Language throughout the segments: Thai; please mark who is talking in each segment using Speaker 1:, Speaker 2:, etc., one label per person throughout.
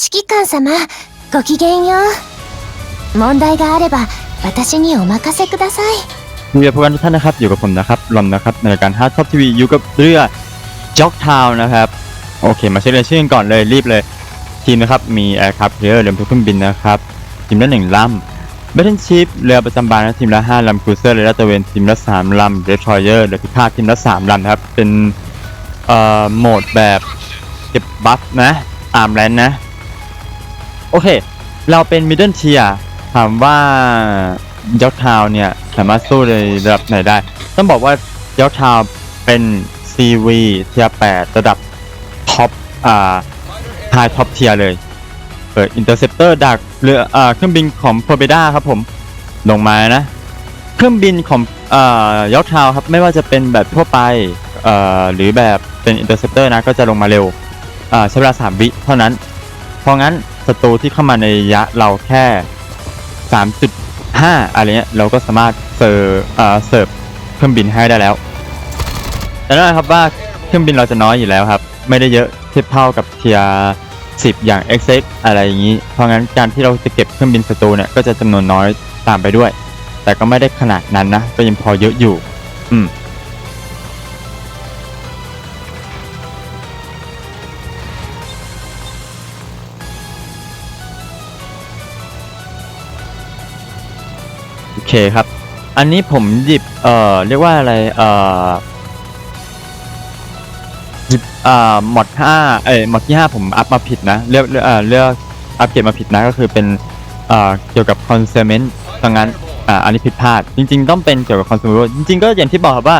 Speaker 1: 指揮官様、ごきげんよう。問題があれば、私にお任せください。
Speaker 2: เรือพวกกันทุกท่านนะครับอยู่กับผมนะครับลอมนะครับในรายการฮาร์ดท็อปทีวีอยู่กับเรือจ็อกทาวนะครับโอเค มาเช็ครายชื่อกันก่อนเลยรีบเลย ทีมนะครับมีแอร์คราฟเรือเรือทุกเครื่องบินนะครับทีมละหนึ่งลำเบทเทนชิพเรือประจำบานนะทีมละห้าลำครูเซอร์เรือลาดตระเวนทีมละสามลำเดทรอยเออร์เรือพิฆาตทีมละสามลำนะครับเป็นเอ่อโหมดแบบเก็บบัฟนะอาร์มแลนนะ โอเค เราเป็นมิดเดิลเทียถามว่ายอทาวเนี่ย สามารถสู้ในระดับไหนได้ ต้องบอกว่ายอทาวเป็น CV เทีย8ระดับท็อปอ่าไฮท็อปเทียเลย เปิดอินเตอร์เซปเตอร์ดักเรืออ่าเครื่องบินของโ o รเบดาครับผม ลงมานะ เครื่องบินของอ่ายอทาวครับ ไม่ว่าจะเป็นแบบทั่วไปเอ่อหรือแบบเป็นอินเตอร์เซปเตอร์นะ ก็จะลงมาเร็วอ่าใช้เวลา3วิเท่านั้น เพราะงั้น ศัตรูที่เข้ามาในระยะเราแค่ 3.5 อะไรเงี้ยเราก็สามารถเสิร์ฟเสิร์ฟเครื่องบินให้ได้แล้วแต่แน่นครับว่าเครื่องบินเราจะน้อยอยู่แล้วครับ ไม่ได้เยอะเทียบเท่ากับเทีย10อย่าง x x อะไรอย่างนี้ เพราะงั้นการที่เราจะเก็บเครื่องบินศัตรูเนี่ยก็จะจำนวนน้อยตามไปด้วย แต่ก็ไม่ได้ขนาดนั้นนะก็ยังพอเยอะอยู่ อืม เคครับ อันนี้ผมหยิบ เอ่อ เรียกว่าอะไร เอ่อ หยิบ อ่า หมดห้าเอ้ยหมดที่ห้าผมอัพมาผิดนะเลือกเลือกเอ่อเลือกอัพเกรดมาผิดนะ ก็คือเป็นเอ่อเกี่ยวกับ consument ดังนั้น อ่า อันนี้ผิดพลาด จริง ๆ ต้องเป็นเกี่ยวกับ consumable จริง ๆ ก็อย่างที่บอกครับว่า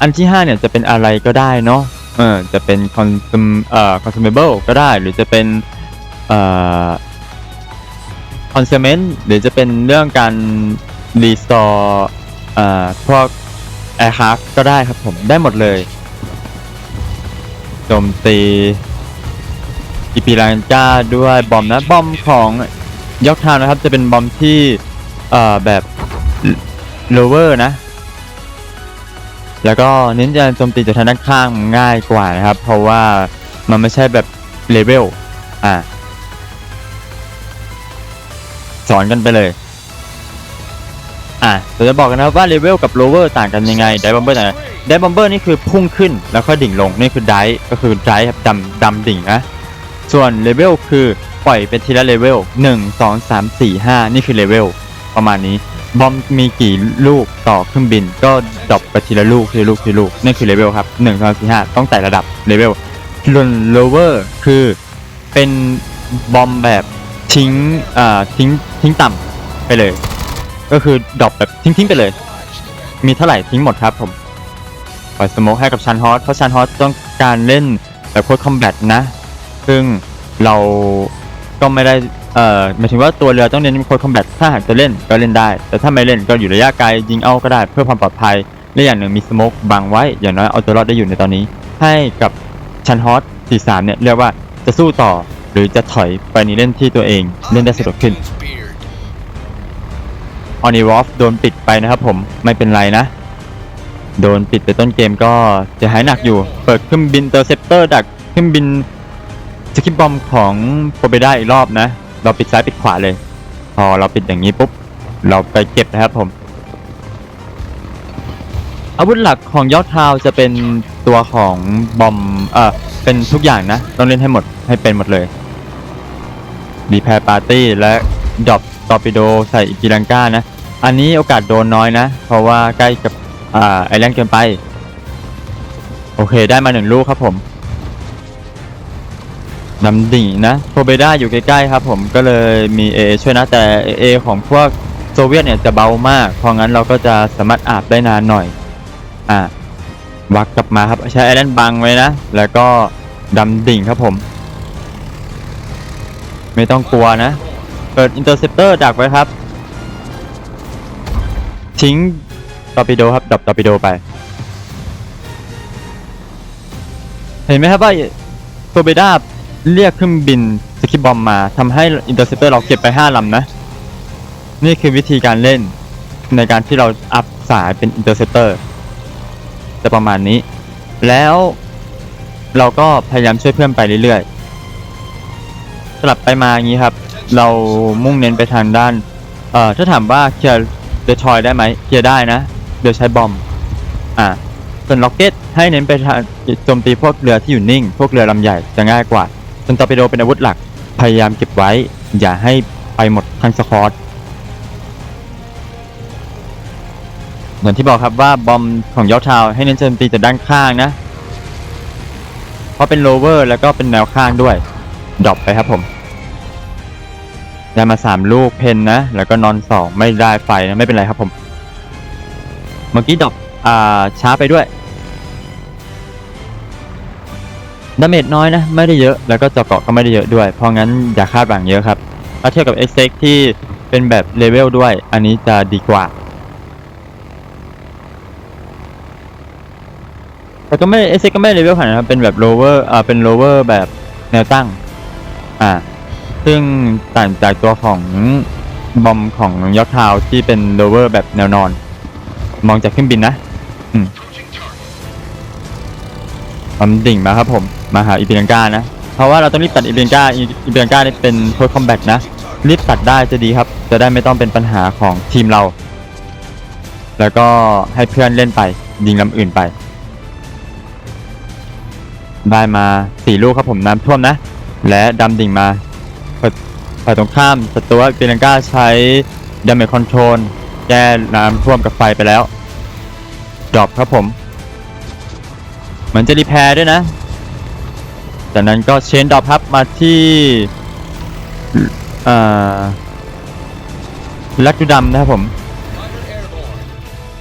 Speaker 2: อันที่ห้าเนี่ยจะเป็นอะไรก็ได้เนาะ เออ จะเป็น consum เอ่อ consumable ก็ได้ หรือจะเป็น เอ่อ consument หรือจะเป็นเรื่องการ restore เอ่อพวก aircraft ก็ได้ครับผมได้หมดเลยโจมตีอีปีรังกาด้วยบอมนะบอมของยอกทาวนะครับ จะเป็นบอมที่เอ่อแบบ lower นะ แล้วก็เน้นจะโจมตีจากทางด้านข้างง่ายกว่านะครับ เพราะว่ามันไม่ใช่แบบเลเวลอ่าสอนกันไปเลย อะเราจะบอกกันนะว่าเลเวลกับโลเวอร์ต่างกันยังไงไดบอมเบอร์ต่างกันไดบอมเบอร์นี่คือพุ่งขึ้นแล้วก็ดิ่งลงนี่คือไดก็คือไดครับดำดำดิ่งนะส่วนเลเวลคือปล่อยเป็นทีละเลเวล1 2 3 4 5นี่คือเลเวลประมาณนี้บอมมีกี่ลูกต่อเครื่องบิน ก็ดรอปไปทีละลูกทีละลูกทีละลูกนี่คือเลเวลครับ1 2 4 5ต้องไต่ระดับเลเวลส่วนโลเวอร์คือเป็นบอมแบบทิ้งอ่าทิ้งทิ้งต่ำไปเลย ก็คือดรอปแบบทิ้งๆไปเลย มีเท่าไหร่ทิ้งหมดครับผมปล่อยสโมกให้กับชันฮอตเพราะชันฮอตต้องการเล่นแบบโคดคอมแบทนะ ซึ่งเราก็ไม่ได้เอ่อหมายถึงว่าตัวเรือต้องเล่นโคดคอมแบทถ้าหากจะเล่นก็เล่นได้ แต่ถ้าไม่เล่นก็อยู่ระยะไกลยิงเอาก็ได้เพื่อความปลอดภัยและอย่างหนึ่งมีสโมกบังไว้อย่างน้อยเอาตัวรอดได้อยู่ในตอนนี้ ให้กับชันฮอต43เนี่ยเรียกว่าจะสู้ต่อหรือจะถอยไปนี้เล่นที่ตัวเองเล่นได้สะดวกขึ้น ออนิวอฟโดนปิดไปนะครับผมไม่เป็นไรนะ โดนปิดไปต้นเกมก็จะหายหนักอยู่ เปิดเครื่องบินเตอร์เซปเตอร์ดักเครื่องบินสกิปบอมของโปรเบด้าอีกรอบนะ เราปิดซ้ายปิดขวาเลย พอเราปิดอย่างนี้ปุ๊บ เราไปเก็บนะครับผม อาวุธหลักของยอดทาวจะเป็นตัวของบอมเออเป็นทุกอย่างนะ ต้องเล่นให้หมดให้เป็นหมดเลยดีแพร์ปาร์ตี้และดรอปตอร์ปิโดใส่อิกิลังกานะ อันนี้โอกาสโดนน้อยนะ เพราะว่าใกล้กับอ่าไอแลนด์เกินไป โอเคได้มาหนึ่งลูกครับผมนำดิ่งนะโคเบด้าอยู่ใกล้ๆครับผมก็เลยมีเอช่วยนะแต่เอของพวกโซเวียตเนี่ยจะเบามาก เพราะงั้นเราก็จะสามารถอาบได้นานหน่อย อ่าวักกลับมาครับใช้ไอแลนด์บังไว้นะ แล้วก็ดำดิ่งครับผม ไม่ต้องกลัวนะ เปิดอินเตอร์เซปเตอร์ดักไว้ครับ ทิ้งตอร์ปิโดครับดับตอร์ปิโดไป เห็นไหมครับว่าโซเบด้าเรียกเครื่องบินสกิปบอมมาทำให้อินเตอร์เซปเตอร์เราเก็บไป 5ลำนะ นี่คือวิธีการเล่นในการที่เราอัพสายเป็นอินเตอร์เซปเตอร์จะประมาณนี้ แล้วเราก็พยายามช่วยเพื่อนไปเรื่อยๆ สลับไปมาอย่างนี้ครับ เรามุ่งเน้นไปทางด้าน เอ่อถ้าถามว่าเคลียร์ เดทอยได้ไหมเคลียร์ได้นะโดยใช้บอม อ่า ส่วนล็อกเก็ตให้เน้นไปทางโจมตีพวกเรือที่อยู่นิ่ง พวกเรือลำใหญ่จะง่ายกว่า ส่วนตอร์ปิโดเป็นอาวุธหลัก พยายามเก็บไว้ อย่าให้ไปหมดทั้งสควอตเหมือนที่บอกครับว่าบอมของยอทาวให้เน้นโจมตีจากด้านข้างนะ เพราะเป็นโลเวอร์แล้วก็เป็นแนวข้างด้วยดรอปไปครับผม ได้มาสามลูกเพนนะ แล้วก็นอนสองไม่ได้ไฟนะไม่เป็นไรครับผม เมื่อกี้ดอปอ่าช้าไปด้วยดาเมจน้อยนะ ไม่ได้เยอะแล้วก็เจาะเกาะก็ไม่ได้เยอะด้วย เพราะงั้นอย่าคาดหวังเยอะครับถ้าเทียบกับ x อที่เป็นแบบเลเวลด้วย อันนี้จะดีกว่า แต่ก็ไม่ x ก็ไม่เลเวลขนาดนั้นเป็นแบบ lower อ่าเป็น lower แบบแนวตั้ง อ่า ซึ่งต่างจากตัวของบอมของยอดทาวที่เป็น lower แบบแนวนอน มองจากเครื่องบินนะอืมผมดิ่งมาครับผมมาหาอีเบียงกานะ เพราะว่าเราต้องรีบตัดอีเบียงกาอีเบียงกานี่เป็นโค้ดคอมแบทนะ รีบตัดได้จะดีครับ จะได้ไม่ต้องเป็นปัญหาของทีมเรา แล้วก็ให้เพื่อนเล่นไป ยิงลำอื่นไป ได้มาสี่ลูกครับผมน้ำท่วมนะ และดำดิ่งมา ฝ่ายตรงข้ามสตูร์เบลังกาใช้ดาเมจคอนโทรลแก้น้ำท่วมกับไฟไปแล้วดรอปครับผมเหมือนจะรีแพร์ด้วยนะ จากนั้นก็เชนดรอปครับมาที่อ่อลักกุดำนะครับผม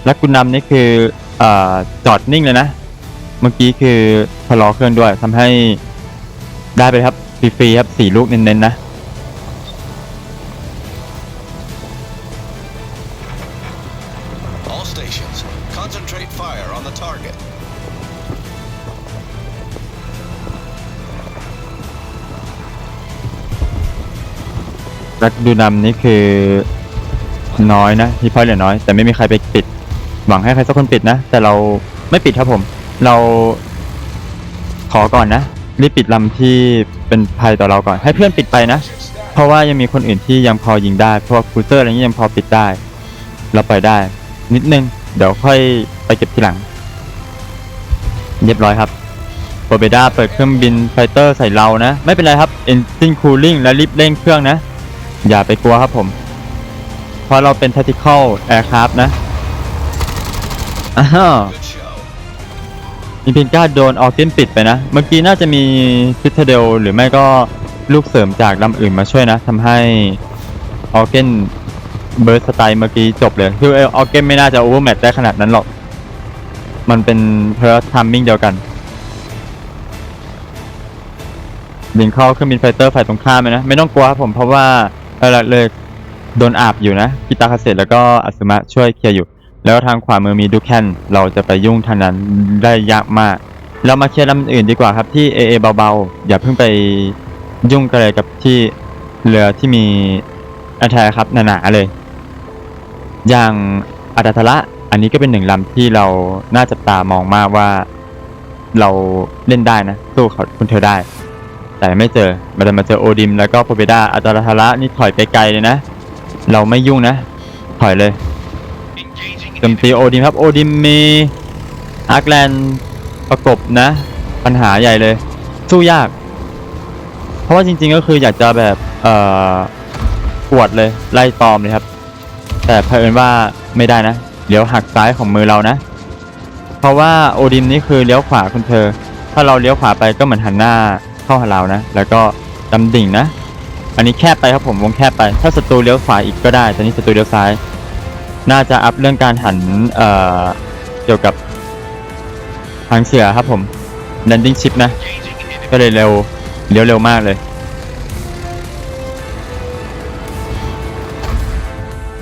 Speaker 2: ลักกุดำนี่คืออ่อจอดนิ่งเลยนะ เมื่อกี้คือชะลอเครื่องด้วยทำให้ได้ไปครับฟรีๆครับสี่ลูกเน้นๆนะ
Speaker 3: stations, concentrate fire on the target.
Speaker 2: รักดูนำนี่คือน้อยนะที่พอยเหลือน้อย แต่ไม่มีใครไปปิด หวังให้ใครสักคนปิดนะ แต่เราไม่ปิดครับผม เราขอก่อนนะรีบปิดลำที่เป็นภัยต่อเราก่อน ให้เพื่อนปิดไปนะ เพราะว่ายังมีคนอื่นที่ยังพอยิงได้พวกคูเซอร์อะไรเงี้ยยังพอปิดได้ เราไปได้ นิดนึง เดี๋ยวค่อยไปเก็บทีหลัง เรียบร้อยครับโปรเบด้าเปิดเครื่องบินไฟเตอร์ใส่เรานะ ไม่เป็นไรครับ Engine Cooling และรีบเร่งเครื่องนะ อย่าไปกลัวครับผม เพราะเราเป็น tactical aircraft นะอ้าวมีเพียงก้าโดนออเกนปิดไปนะ เมื่อกี้น่าจะมีฟิตเดลหรือไม่ก็ลูกเสริมจากลำอื่นมาช่วยนะทำให้ออเกน เบิร์สไตล์เมื่อกี้จบเลย คือเออเกนไม่น่าจะโอเวอร์แมตได้ขนาดนั้นหรอก มันเป็นเพอร์ทัมมิ่งเดียวกันบินเข้าเครื่องบินไฟเตอร์ฝ่ายตรงข้ามเลยนะ ไม่ต้องกลัวครับผมเพราะว่าหลักเลยโดนอาบอยู่นะพิตาคาเซตแล้วก็อัสมะช่วยเคลียร์อยู่ แล้วทางขวามือมีดูแคนเราจะไปยุ่งทางนั้นได้ยากมาก เรามาเคลียร์ลำอื่นดีกว่าครับที่ AA เอเบาๆ อย่าเพิ่งไปยุ่งกันเลยกับที่เรือที่มีอันแทครับหนาๆเลย อย่างอัตตละอันนี้ก็เป็นหนึ่งลำที่เราน่าจับตามองมากว่าเราเล่นได้นะสู้เขาคุณเธอได้ แต่ไม่เจอมาแต่มาเจอโอดิมแล้วก็โพเบดาอัตตละนี่ถอยไกลๆเลยนะ เราไม่ยุ่งนะ ถอยเลยจมตีโอดิมครับโอดิมมีอาร์คแลนด์ประกบนะ ปัญหาใหญ่เลย สู้ยาก เพราะว่าจริงๆก็คืออยากจะแบบเอ่อปวดเลยไล่ตอมเลยครับ แต่เผอิญว่าไม่ได้นะเลี้ยวหักซ้ายของมือเรานะ เพราะว่าโอดิมนี่คือเลี้ยวขวาคุณเธอ ถ้าเราเลี้ยวขวาไปก็เหมือนหันหน้าเข้าหาเรานะ แล้วก็ดำดิ่งนะ อันนี้แคบไปครับผมวงแคบไป ถ้าศัตรูเลี้ยวขวาอีกก็ได้แต่นี่ศัตรูเลี้ยวซ้าย น่าจะอัพเรื่องการหันเอ่อเกี่ยวกับทางเสือครับผม landing ship นะ ก็เลยเร็วเลี้ยวเร็วมากเลย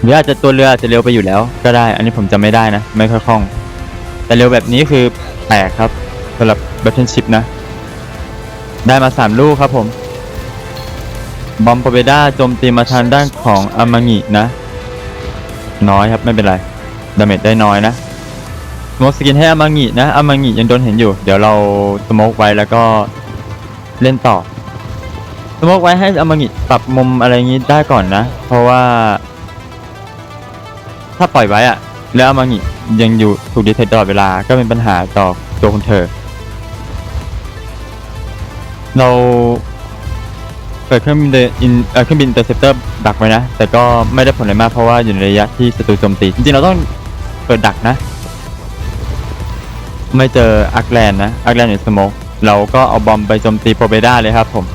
Speaker 2: หรืออาจจะตัวเรืออาจจะเร็วไปอยู่แล้ว ก็ได้ อันนี้ผมจำไม่ได้นะ ไม่ค่อยคล่อง แต่เร็วแบบนี้คือแปลกครับสำหรับ battleship นะ ได้มา 3 ลูกครับผม บอมปเบด้าโจมตีมาทางด้านของอามางินะ น้อยครับไม่เป็นไร ดาเมจได้น้อยนะสมกสกินให้อามางินะอามางิยังโดนเห็นอยู่ เดี๋ยวเราสมกไว้แล้วก็เล่นต่อสมกไว้ให้อามางิปรับมุมอะไรอย่างงี้ได้ก่อนนะ เพราะว่า ถ้าปล่อยไว้อะแล้วอามางิยังอยู่ถูกดีเทคตลอดเวลาก็เป็นปัญหาต่อตัวคุณเธอ เราเปิดเครื่องบินเดอินเครื่องบินเตอร์เซปเตอร์ดักไว้นะ แต่ก็ไม่ได้ผลอะไรมากเพราะว่าอยู่ในระยะที่ศัตรูโจมตี จริงๆ เราต้องเปิดดักนะ ไม่เจออาร์คแลนนะอาร์คแลนอยู่สโมกเราก็เอาบอมไปโจมตีโปรเบด้าเลยครับผม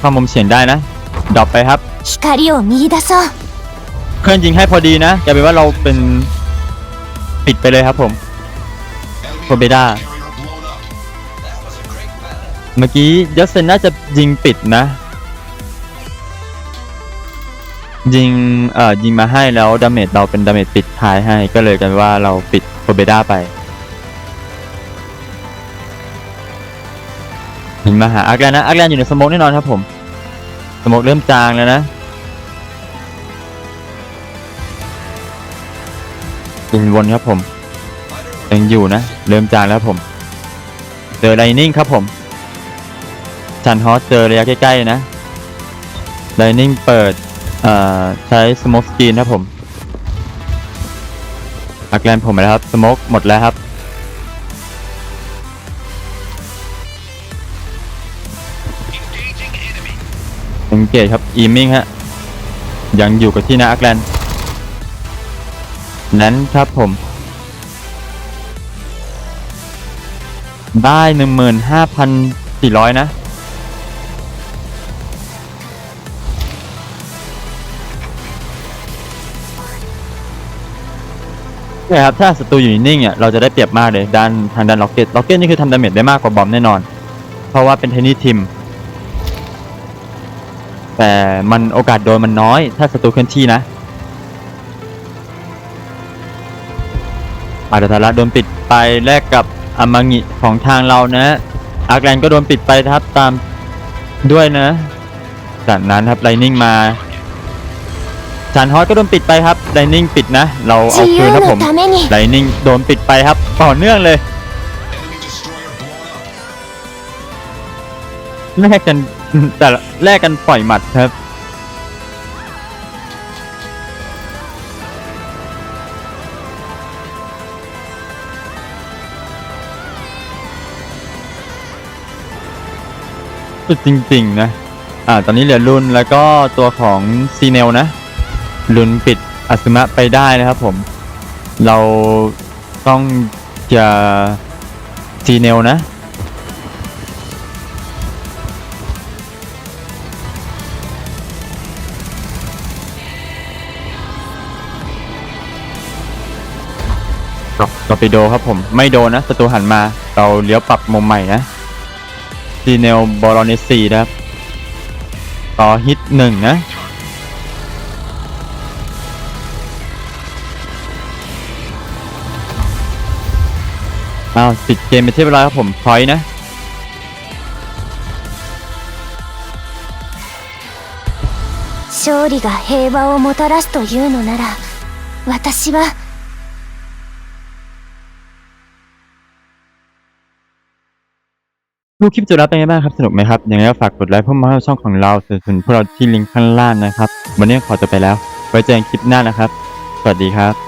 Speaker 2: ข้ามุมเฉียงได้นะดรอปไปครับ
Speaker 1: 光を見出そう
Speaker 2: เคลื่อนยิงให้พอดีนะกลายเป็นว่าเราเป็นปิดไปเลยครับผม
Speaker 3: Enemy
Speaker 2: Pobeda.
Speaker 3: carrier blown up. That was a great battle.
Speaker 2: เมื่อกี้ยัสเซนน่าจะยิงปิดนะ ยิงเอ่อยิงมาให้แล้วดาเมจเราเป็นดาเมจปิดท้ายให้ ก็เลยกลายเป็นว่าเราปิดโคเบด้าไปยิงมาหาอาร์แกนนะอาร์แกนอยู่ในสโมกแน่นอนครับผม สโมกเริ่มจางแล้วนะ ยิงวนครับผมยังอยู่นะ เริ่มจางแล้วผม เจอไลนิ่งครับผมจันฮอสเจอระยะใกล้ๆนะไลนิ่งเปิดใช้สโมกสกรีนครับผมอักแลนผมแล้วครับสโมกหมดแล้วครับสังเกตครับอีมิงฮะยังอยู่กับที่นะอักแลน นั้นครับผม ได้หนึ่งหมื่นห้าพันสี่ร้อยนะ ใช่ครับ ถ้าศัตรูอยู่นิ่งๆอะเราจะได้เปรียบมากเลยด้านทางด้านล็อกเก็ตล็อกเก็ตนี่คือทำดาเมจได้มากกว่าบอมแน่นอน เพราะว่าเป็นเทนนิสทีมแต่มันโอกาสโดนมันน้อย ถ้าศัตรูเคลื่อนที่นะ อาดาาระโดนปิดไปแลกกับอมังิของทางเรานะอาร์คแลนก็โดนปิดไปทับตามด้วยนะ จากนั้นครับไลนิ่งมาชันฮอตก็โดนปิดไปครับไลนิ่งปิดนะ เราเอาคืนครับผมไลนิ่งโดนปิดไปครับ ต่อเนื่องเลยแลกกันแต่แลกกันปล่อยหมัดครับ สุดจริง ๆ นะ อ่า ตอนนี้เหลือรุนแล้วก็ตัวของซีเนลนะรุนปิดอัสมะไปได้นะครับผม เราต้องจะซีเนลนะตอตอร์ปิโดครับผม ไม่โดนนะศัตรูหันมา เราเลี้ยวปรับมุมใหม่นะ ซีเนลบอลเนสซีนะครับ ต่อฮิตหนึ่งนะ อ้าว ปิดเกมไปที่เรียบร้อยครับผมพอยนะ
Speaker 1: 勝利が平和をもたらすというのなら私は
Speaker 2: ดูคลิปจบแล้วเป็นไงบ้างครับสนุกไหมครับอย่างไงก็ฝากกดไลค์เพื่อมาให้ช่องของเราสนับสนุนพวกเราที่ลิงก์ข้างล่างนะครับ วันนี้ขอตัวไปแล้ว ไว้เจอกันคลิปหน้านะครับ สวัสดีครับ